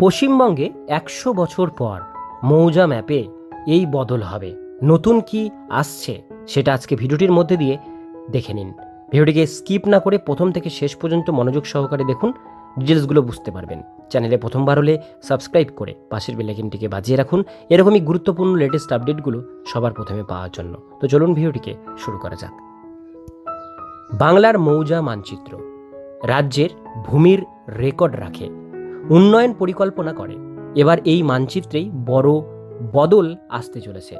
পশ্চিমবঙ্গে একশো বছর পর মৌজা ম্যাপে এই বদল হবে। নতুন কি আসছে সেটা আজকে ভিডিওটির মধ্যে দিয়ে দেখে নিন। ভিডিওটিকে স্কিপ না করে প্রথম থেকে শেষ পর্যন্ত মনোযোগ সহকারে দেখুন। ডিটেলসগুলো বুঝতে পারবেন। চ্যানেলে প্রথমবার হলে সাবস্ক্রাইব করে পাশের বেলাইকনটিকে বাজিয়ে রাখুন। এরকমই গুরুত্বপূর্ণ লেটেস্ট আপডেটগুলো সবার প্রথমে পাওয়ার জন্য। তো চলুন ভিডিওটিকে শুরু করা যাক। বাংলার মৌজা মানচিত্র। রাজ্যের ভূমির রেকর্ড রাখে। উন্নয়ন পরিকল্পনা করে। এবার এই মানচিত্রেই বড় বদল আসতে চলেছে।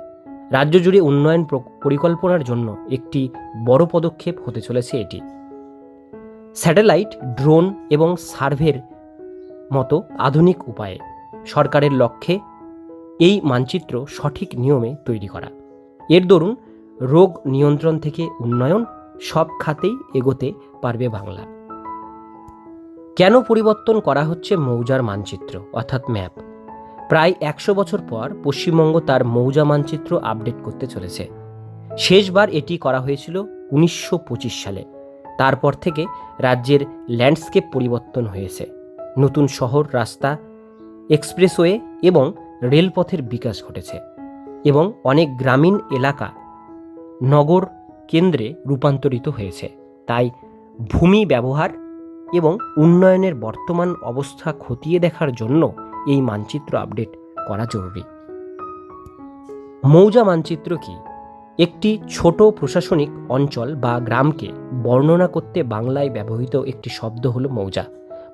রাজ্য জুড়ে উন্নয়ন পরিকল্পনার জন্য একটি বড় পদক্ষেপ হতে চলেছে এটি। স্যাটেলাইট, ড্রোন এবং সার্ভের মতো আধুনিক উপায়ে সরকারের লক্ষ্যে এই মানচিত্র সঠিক নিয়মে তৈরি করা। এর দরুন রোগ নিয়ন্ত্রণ থেকে উন্নয়ন সব খাতেই এগোতে পারবে বাংলা। কেন পরিবর্তন করা হচ্ছে মৌজার মানচিত্র, অর্থাৎ ম্যাপ? প্রায় একশো বছর পর পশ্চিমবঙ্গ তার মৌজা মানচিত্র আপডেট করতে চলেছে। শেষবার এটি করা হয়েছিল উনিশশো পঁচিশ সালে। তারপর থেকে রাজ্যের ল্যান্ডস্কেপ পরিবর্তন হয়েছে। নতুন শহর, রাস্তা, এক্সপ্রেসওয়ে এবং রেলপথের বিকাশ ঘটেছে এবং অনেক গ্রামীণ এলাকা নগর কেন্দ্রে রূপান্তরিত হয়েছে। তাই ভূমি ব্যবহার এবং উন্নয়নের বর্তমান অবস্থা খতিয়ে দেখার জন্য এই মানচিত্র আপডেট করা জরুরি। মৌজা মানচিত্র কি? একটি ছোট প্রশাসনিক অঞ্চল বা গ্রামকে বর্ণনা করতে বাংলায় ব্যবহৃত একটি শব্দ হল মৌজা।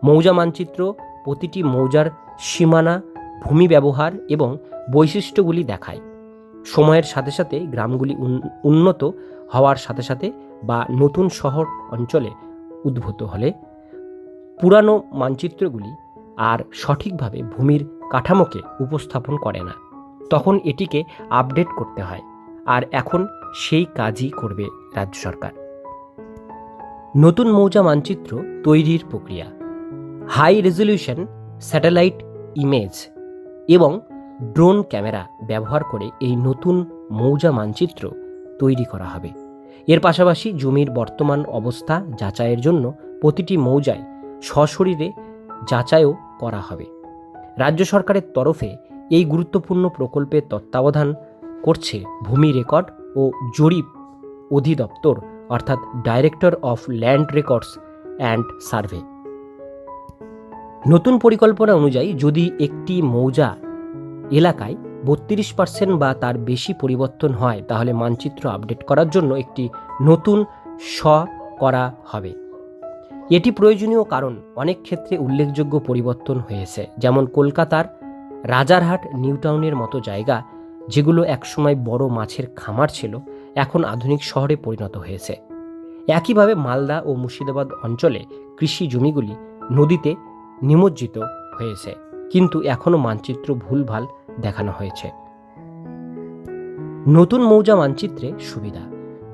মৌজা মানচিত্র প্রতিটি মৌজার সীমানা, ভূমি ব্যবহার এবং বৈশিষ্ট্যগুলি দেখায়। সময়ের সাথে সাথে গ্রামগুলি উন- উন্নত হওয়ার সাথে সাথে বা নতুন শহর অঞ্চলে উদ্ভূত হলে পুরানো মানচিত্রগুলি আর সঠিকভাবে ভূমির কাঠামোকে উপস্থাপন করে না। তখন এটিকে আপডেট করতে হয় আর এখন সেই কাজই করবে রাজ্য সরকার। নতুন মৌজা মানচিত্র তৈরির প্রক্রিয়া। হাই রেজলিউশন স্যাটেলাইট ইমেজ এবং ড্রোন ক্যামেরা ব্যবহার করে এই নতুন মৌজা মানচিত্র তৈরি করা হবে। এর পাশাপাশি জমির বর্তমান অবস্থা যাচাইয়ের জন্য প্রতিটি মৌজায় সশরীরে যাচাইও করা হবে। রাজ্য সরকারের তরফে এই গুরুত্বপূর্ণ প্রকল্পের তত্ত্বাবধান করছে ভূমি রেকর্ড ও জরিপ অধিদপ্তর, অর্থাৎ director of land records and survey নতুন পরিকল্পনা অনুযায়ী যদি একটি মৌজা এলাকায় বত্রিশ পার্সেন্ট বা তার বেশি পরিবর্তন হয়, তাহলে মানচিত্র আপডেট করার জন্য একটি নতুন স করা হবে। এটি প্রয়োজনীয় কারণ অনেক ক্ষেত্রে উল্লেখযোগ্য পরিবর্তন হয়েছে। যেমন কলকাতার রাজারহাট, নিউটাউনের মতো জায়গা যেগুলো একসময় বড় মাছের খামার ছিল, এখন আধুনিক শহরে পরিণত হয়েছে। একইভাবে মালদা ও মুর্শিদাবাদ অঞ্চলে কৃষি জমিগুলি নদীতে নিমজ্জিত হয়েছে, কিন্তু এখনও মানচিত্র ভুলভাল দেখানো হয়েছে। নতুন মৌজা মানচিত্রে সুবিধা।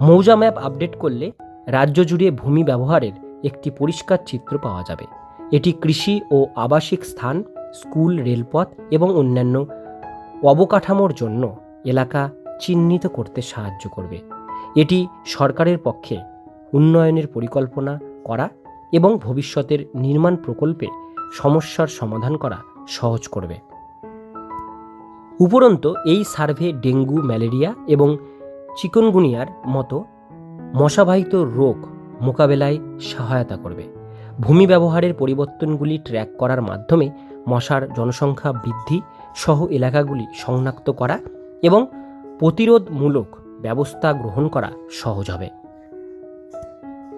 মৌজা ম্যাপ আপডেট করলে রাজ্য জুড়ে ভূমি ব্যবহারের একটি পরিষ্কার চিত্র পাওয়া যাবে। এটি কৃষি ও আবাসিক স্থান, স্কুল, রেলপথ এবং অন্যান্য অবকাঠামোর জন্য এলাকা চিহ্নিত করতে সাহায্য করবে। এটি সরকারের পক্ষে উন্নয়নের পরিকল্পনা করা এবং ভবিষ্যতের নির্মাণ প্রকল্পে সমস্যার সমাধান করা সহজ করবে। উপরন্ত, এই সার্ভে ডেঙ্গু, ম্যালেরিয়া এবং চিকনগুনিয়ার মতো মশাবাহিত রোগ মোকাবেলায় সহায়তা করবে। ভূমি ব্যবহারের পরিবর্তনগুলি ট্র্যাক করার মাধ্যমে মশার জনসংখ্যা বৃদ্ধি সহ এলাকাগুলি শনাক্ত করা এবং প্রতিরোধমূলক ব্যবস্থা গ্রহণ করা সহজ হবে।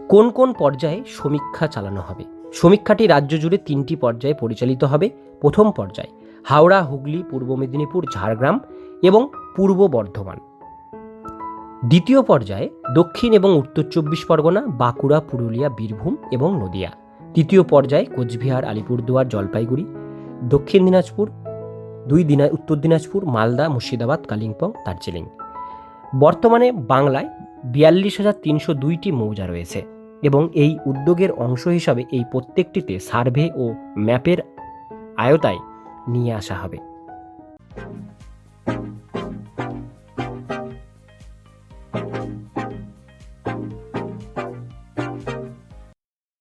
কোন কোন পর্যায়ে সমীক্ষা চালানো হবে? সমীক্ষাটি রাজ্য জুড়ে তিনটি পর্যায়ে পরিচালিত হবে। প্রথম পর্যায় হাওড়া, হুগলি, পূর্ব মেদিনীপুর, ঝাড়গ্রাম এবং পূর্ব বর্ধমান। দ্বিতীয় পর্যায়ে দক্ষিণ এবং উত্তর চব্বিশ পরগনা, বাঁকুড়া, পুরুলিয়া, বীরভূম এবং নদিয়া। তৃতীয় পর্যায়ে কোচবিহার, আলিপুরদুয়ার, জলপাইগুড়ি। দক্ষিণ দিনাজপুর, দুই দিনা উত্তর দিনাজপুর, মালদা, মুর্শিদাবাদ, কালিম্পং, দার্জিলিং। বর্তমানে বাংলায় বিয়াল্লিশ হাজার তিনশো দুইটি মৌজা রয়েছে এবং এই উদ্যোগের অংশ হিসাবে এই প্রত্যেকটিতে সার্ভে ও ম্যাপের আয়তায় নিয়ে আসা হবে।